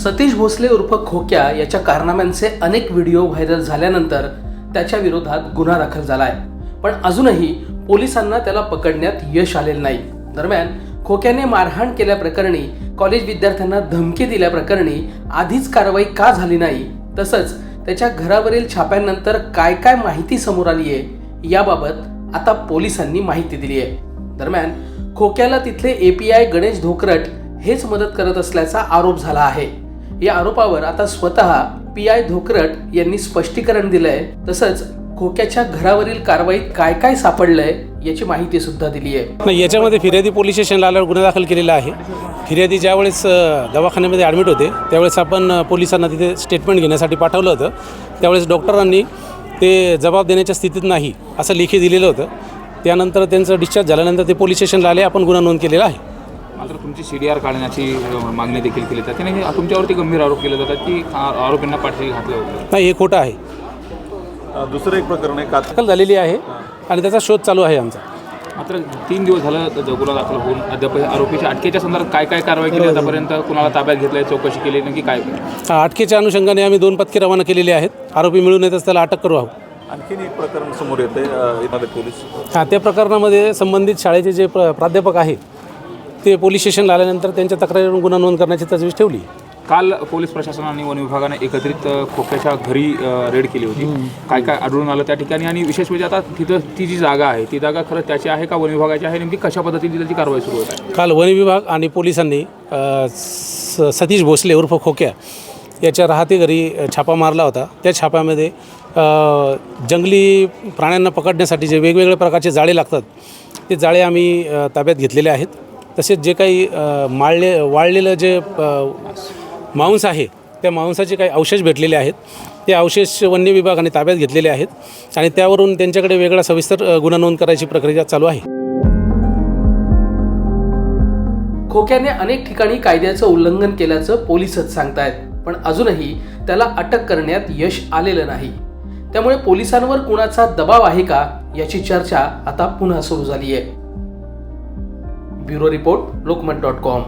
सतीश भोसले उर्फ खोक्या याच्या कारनाम्यांचे अनेक व्हिडिओ व्हायरल झाल्यानंतर त्याच्या विरोधात गुन्हा दाखल झालाय. पण अजूनही पोलिसांना त्याला पकडण्यात यश आलेलं नाही. दरम्यान खोक्याने मारहाण केल्याप्रकरणी कॉलेज विद्यार्थ्यांना धमकी दिल्याप्रकरणी आधीच कारवाई का झाली नाही? तसंच त्याच्या घरावरील छाप्यांनंतर काय काय माहिती समोर आली आहे याबाबत आता पोलिसांनी माहिती दिली आहे. दरम्यान खोक्याला तिथले एपीआय गणेश धोकरट हेच मदत करत असल्याचा आरोप झाला आहे. या आरोपावर आता स्वतः पी आय धोकरट यांनी स्पष्टीकरण दिलंय. तसंच खोक्याच्या घरावरील कारवाईत काय काय सापडलंय याची माहिती सुद्धा दिली आहे याच्यामध्ये फिर्यादी पोलीस स्टेशनला आल्यावर गुन्हा दाखल केलेला आहे. फिर्यादी ज्यावेळेस दवाखान्यामध्ये ॲडमिट होते त्यावेळेस आपण पोलिसांना तिथे स्टेटमेंट घेण्यासाठी पाठवलं होतं. त्यावेळेस डॉक्टरांनी ते जबाब देण्याच्या स्थितीत नाही असं लेखी दिलेलं होतं. त्यानंतर त्यांचं डिस्चार्ज झाल्यानंतर ते पोलीस स्टेशनला आले आपण गुन्हा नोंद केलेला आहे. मात्र तुमची सी डी आर काढण्याची मागणी देखील केली. जाते आणि हे तुमच्यावरती गंभीर आरोप केले जातात की आरोपींना पाठी घातलं होतं. नाही हे खोटं आहे. दुसरं एक प्रकरण आहे दाखल झालेली आहे आणि त्याचा शोध चालू आहे आमचा. मात्र तीन दिवस झालं गुन्हा दाखल होऊन अद्याप आरोपीच्या अटकेच्या संदर्भात काय काय कारवाई केली आतापर्यंत? कुणाला ताब्यात घेतलंय चौकशी केली नक्की काय हा, अटकेच्या अनुषंगाने आम्ही दोन पथके रवाना केलेली आहेत. आरोपी मिळून येतच त्याला अटक करू आहोत. आणखीन एक प्रकरण समोर येते पोलीस. हां त्या प्रकरणामध्ये संबंधित शाळेचे जे प्र प्राध्यापक आहे ते पोलीस स्टेशनला आल्यानंतर त्यांच्या तक्रारीवरून गुन्हा नोंद करण्याची तजवीज ठेवली. काल पोलीस प्रशासन आणि वन विभागाने एकत्रित खोक्याच्या घरी रेड केली होती. काय काय आढळून आलं त्या ठिकाणी? आणि विशेष म्हणजे आता तिथं ती जी जागा आहे ती जागा खरं त्याची आहे का? वन विभागाची आहे? नेमकी कशा पद्धतीने त्याची कारवाई सुरू होत आहे? काल वन विभाग आणि पोलिसांनी सतीश भोसले उर्फ खोक्या याच्या राहते घरी छापा मारला होता. त्या छाप्यामध्ये जंगली प्राण्यांना पकडण्यासाठी जे वेगवेगळ्या प्रकारचे जाळे लागतात ते जाळे आम्ही ताब्यात घेतलेले आहेत. तसेच जे काही माळले वाळलेलं जे मांस आहे त्या मांसाचे काही अवशेष भेटलेले आहेत. ते अवशेष वन्य विभागाने ताब्यात घेतलेले आहेत आणि त्यावरून त्यांच्याकडे वेगळा सविस्तर गुन्हा नोंद करायची प्रक्रिया चालू आहे. खोक्याने अनेक ठिकाणी कायद्याचं उल्लंघन केल्याचं पोलिसच सांगतायत पण अजूनही त्याला अटक करण्यात यश आलेलं नाही. त्यामुळे पोलिसांवर कुणाचा दबाव आहे का याची चर्चा आता पुन्हा सुरू झाली आहे bureau report Lokmat dot com